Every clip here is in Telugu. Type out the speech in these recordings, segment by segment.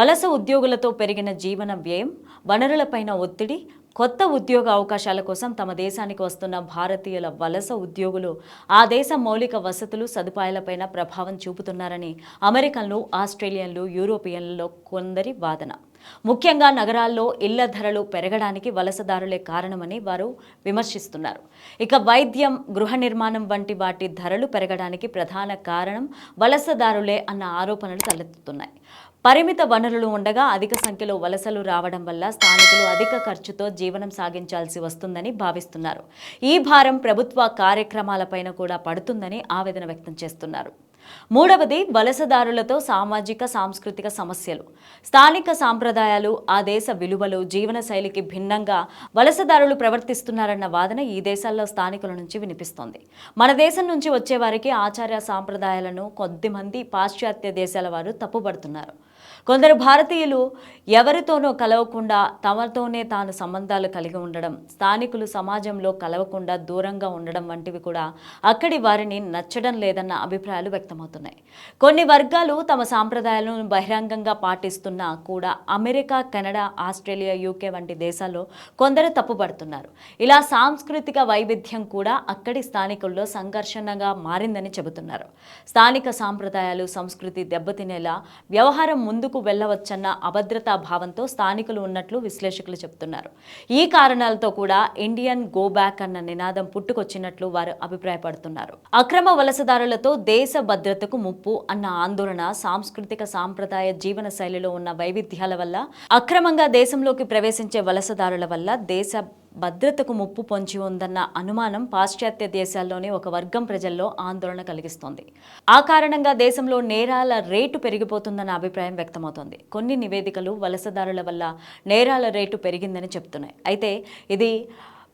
వలస ఉద్యోగులతో పెరిగిన జీవన వ్యయం వనరులపైన ఒత్తిడి కొత్త ఉద్యోగ అవకాశాల కోసం తమ దేశానికి వస్తున్న భారతీయుల వలస ఉద్యోగులు ఆ దేశ మౌలిక వసతులు సదుపాయాలపైన ప్రభావం చూపుతున్నారని అమెరికన్లు ఆస్ట్రేలియన్లు యూరోపియన్లలో కొందరి వాదన. ముఖ్యంగా నగరాల్లో ఇళ్ళ ధరలు పెరగడానికి వలసదారులే కారణమని వారు విమర్శిస్తున్నారు. ఇక వైద్యం గృహ నిర్మాణం వంటి వాటి ధరలు పెరగడానికి ప్రధాన కారణం వలసదారులే అన్న ఆరోపణలు తలెత్తుతున్నాయి. పరిమిత వనరులు ఉండగా అధిక సంఖ్యలో వలసలు రావడం వల్ల స్థానికులు అధిక ఖర్చుతో జీవనం సాగించాల్సి వస్తుందని భావిస్తున్నారు. ఈ భారం ప్రభుత్వ కార్యక్రమాలపైన కూడా పడుతుందని ఆవేదన వ్యక్తం చేస్తున్నారు. మూడవది వలసదారులతో సామాజిక సాంస్కృతిక సమస్యలు. స్థానిక సాంప్రదాయాలు ఆ దేశ విలువలు జీవనశైలికి భిన్నంగా వలసదారులు ప్రవర్తిస్తున్నారన్న వాదన ఈ దేశాల్లో స్థానికుల నుంచి వినిపిస్తోంది. మన దేశం నుంచి వచ్చేవారికి ఆచార్య సాంప్రదాయాలను కొద్దిమంది పాశ్చాత్య దేశాల వారు తప్పుపడుతున్నారు కొందరు భారతీయులు ఎవరితోనో కలవకుండా తమతోనే తాను సంబంధాలు కలిగి ఉండడం స్థానికులు సమాజంలో కలవకుండా దూరంగా ఉండడం వంటివి కూడా అక్కడి వారిని నచ్చడం లేదన్న అభిప్రాయాలు వ్యక్తమవుతున్నాయి. కొన్ని వర్గాలు తమ సాంప్రదాయాలను బహిరంగంగా పాటిస్తున్నా కూడా అమెరికా కెనడా ఆస్ట్రేలియా యూకే వంటి దేశాల్లో కొందరు తప్పుపడుతున్నారు. ఇలా సాంస్కృతిక వైవిధ్యం కూడా అక్కడి స్థానికుల్లో సంఘర్షణగా మారిందని చెబుతున్నారు. స్థానిక సాంప్రదాయాలు సంస్కృతి దెబ్బతినేలా వ్యవహారం ముందుకు వెళ్ళవచ్చన్న అభద్రతా భావంతో స్థానికులు ఉన్నట్లు విశ్లేషకులు చెబుతున్నారు ఈ కారణాలతో కూడా ఇండియన్ గో బ్యాక్ అన్న నినాదం పుట్టుకొచ్చినట్లు వారు అభిప్రాయపడుతున్నారు. అక్రమ వలసదారులతో దేశ భద్రతకు ముప్పు అన్న ఆందోళన సాంస్కృతిక సాంప్రదాయ జీవన శైలిలో ఉన్న వైవిధ్యాల వల్ల అక్రమంగా దేశంలోకి ప్రవేశించే వలసదారుల వల్ల దేశ భద్రతకు ముప్పు పొంచి ఉందన్న అనుమానం పాశ్చాత్య దేశాల్లోని ఒక వర్గం ప్రజల్లో ఆందోళన కలిగిస్తోంది. ఆ కారణంగా దేశంలో నేరాల రేటు పెరిగిపోతుందన్న అభిప్రాయం వ్యక్తమవుతోంది. కొన్ని నివేదికలు వలసదారుల వల్ల నేరాల రేటు పెరిగిందని చెప్తున్నాయి. అయితే ఇది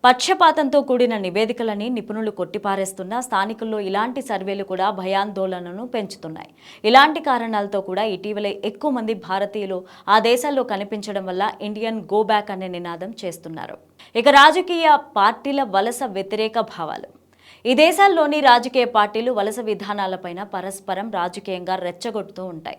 పక్షపాతంతో కూడిన నివేదికలని నిపుణులు కొట్టిపారేస్తున్నా స్థానికుల్లో ఇలాంటి సర్వేలు కూడా భయాందోళనను పెంచుతున్నాయి. ఇలాంటి కారణాలతో కూడా ఇటీవలే ఎక్కువ మంది భారతీయులు ఆ దేశాల్లో కనిపించడం వల్ల ఇండియన్ గో బ్యాక్ అనే నినాదం చేస్తున్నారు. ఇక రాజకీయ పార్టీల వలస వ్యతిరేక భావాలు. ఈ దేశాల్లోని రాజకీయ పార్టీలు వలస విధానాలపైన పరస్పరం రాజకీయంగా రెచ్చగొడుతూ ఉంటాయి.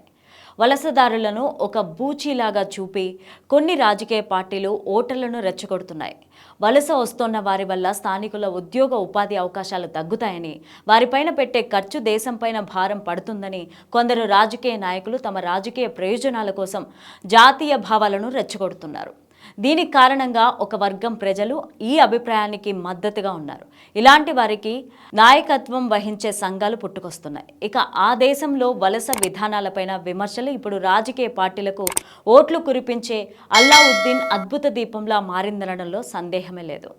వలసదారులను ఒక బూచీలాగా చూపి కొన్ని రాజకీయ పార్టీలు ఓటర్లను రెచ్చగొడుతున్నాయి. వలస వస్తున్న వారి వల్ల స్థానికుల ఉద్యోగ ఉపాధి అవకాశాలు తగ్గుతాయని వారిపైన పెట్టే ఖర్చు దేశంపైన భారం పడుతుందని కొందరు రాజకీయ నాయకులు తమ రాజకీయ ప్రయోజనాల కోసం జాతీయ భావాలను రెచ్చగొడుతున్నారు. దీనికి కారణంగా ఒక వర్గం ప్రజలు ఈ అభిప్రాయానికి మద్దతుగా ఉన్నారు. ఇలాంటి వారికి నాయకత్వం వహించే సంఘాలు పుట్టుకొస్తున్నాయి. ఇక ఆ దేశంలో వలస విధానాలపైన విమర్శలు ఇప్పుడు రాజకీయ పార్టీలకు ఓట్లు కురిపించే అల్లావుద్దీన్ అద్భుత దీపంలా మారిందనడంలో సందేహమే లేదు.